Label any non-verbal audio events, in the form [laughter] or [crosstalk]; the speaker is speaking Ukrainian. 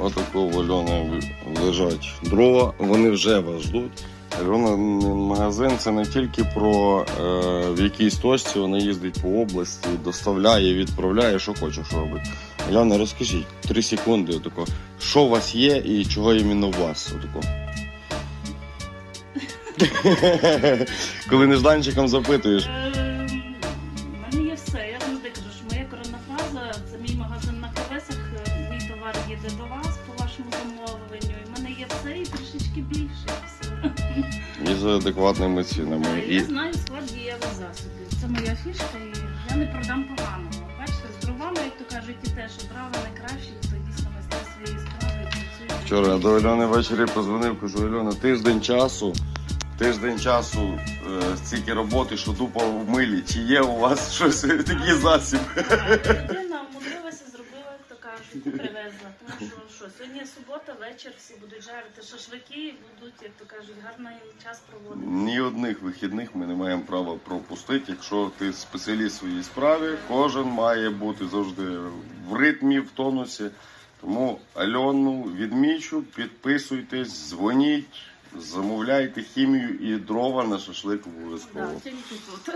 Отако в лежать дрова, вони вже вас ждуть. Магазин це не тільки про е, в якійсь точці вона їздить по області, доставляє, відправляє, що хоче, що робить. Альона, розкажіть, три секунди, отако, що у вас є і чого іменно у вас? Отако. [laughs] Коли нежданчиком запитуєш. Товар їде до вас по вашому замовленню. І в мене є все і трішечки більше. і Все. І з адекватними цінами. І Я знаю склад дієвих засобів. Це моя фішка, і я не продам поганого. Бачите, з дровами, як то кажуть, і те, що дрова найкращі, хто дійсно майстер своєї справи і. Вчора я до Альони ввечері позвонив, кажу, Альона, тиждень часу, тиждень часу е, стільки роботи, що тупо в милі. Чи є у вас щось [laughs] такий засіб? Кажуть, привезла. Тому що, що сьогодні субота, вечір, всі будуть жарити шашлики і будуть, як то кажуть, гарний час проводити. Ні одних вихідних ми не маємо права пропустити. Якщо ти спеціаліст в своїй справі, кожен має бути завжди в ритмі, в тонусі. Тому Альону відмічу, підписуйтесь, дзвоніть, замовляйте хімію і дрова на шашлик обов'язково. Так, тільки тут.